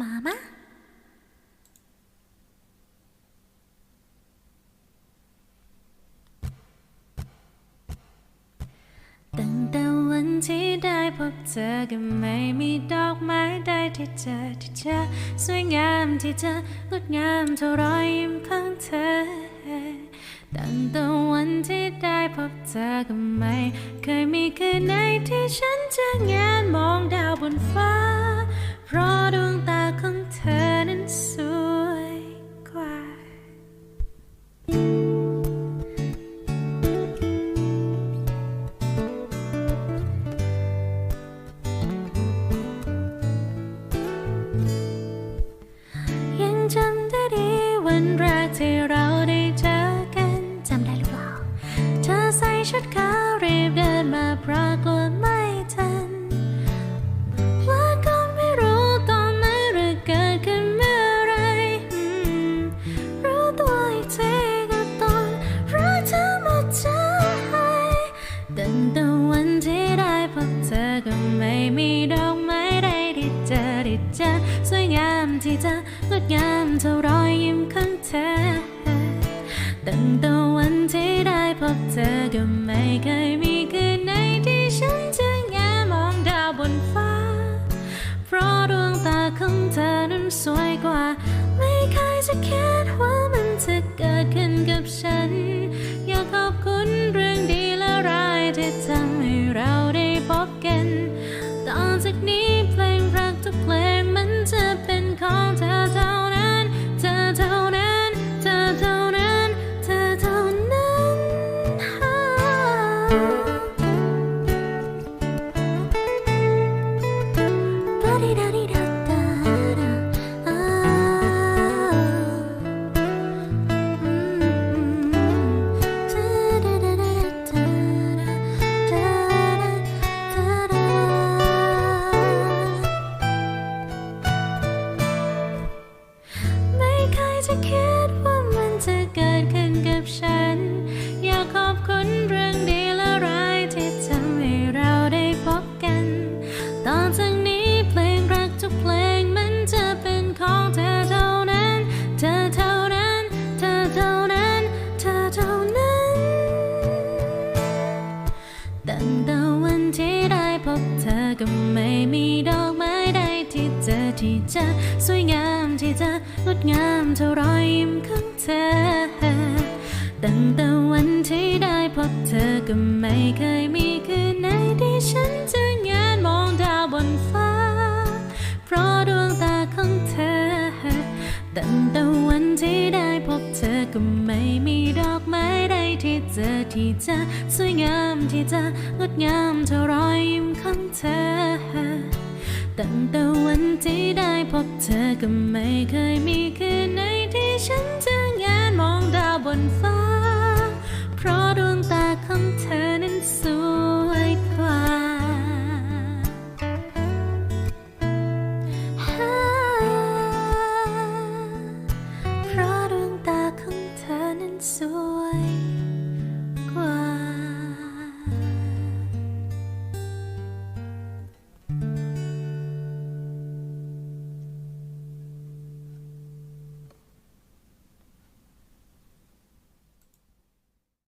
มามาตั้งแต่วันที่ได้พบเธอก็ไม่มีดอกไม้ใดที่เจอที่เธอสวยงามที่เธองดงามเท่ารอยยิ้มของเธอ ตั้งแต่วันที่ได้พบเธอก็ไม่ เคยมีคืนไหนที่ฉันจะแงนมองดาวบนฟ้า เพราะดวงตา ชุดขาวรีบเดินมาเพราะกลัวไม่ทันว่าก็ไม่รู้ตอนไหนหรือเกิดขึ้นเมื่อไรรู้ตัวอีกทีก็ตอนรักเธอหมดใจตั้งแต่วันที่ได้พบเธอก็ไม่มีดอกไม้ใดที่เจอที่เจอสวยงามที่เธองดงามเท่ารอยยิ้มของเธอตั้งแต่วันที่ได้พบเธอ can จะคิดว่ามันจะเกิดขึ้นกับฉัน อยากขอบคุณเรื่องดีและร้ายที่ทำให้เราได้พบกันต่อจากนี้เพลงรักทุกเพลงมันจะเป็นของเธอเท่านั้น เธอเท่านั้น เธอเท่านั้น เธอเท่านั้นตั้งแต่วันที่ได้พบเธอก็ไม่มีดอกไม้ใดที่เจอที่จอสวยงาม ดงามเท่ารอยยิ้มของเธอ ตั้งแต่วันที่ได้พบเธอก็ไม่เคยมีคืนไหนที่ฉันจะแงนมองดาวบนฟ้า เพราะดวงตาของเธอ ตั้งแต่วันที่ได้พบเธอก็ไม่มีดอกไม้ใดที่เจอที่จอสวยงามที่เธองดงามเท่ารอยยิ้มของเธอ ตั้งแต่วันที่ได้พบเธอก็ไม่เคยมีคืนไหนที่ฉันจะงานมองดาวบนฟ้า เพราะดวง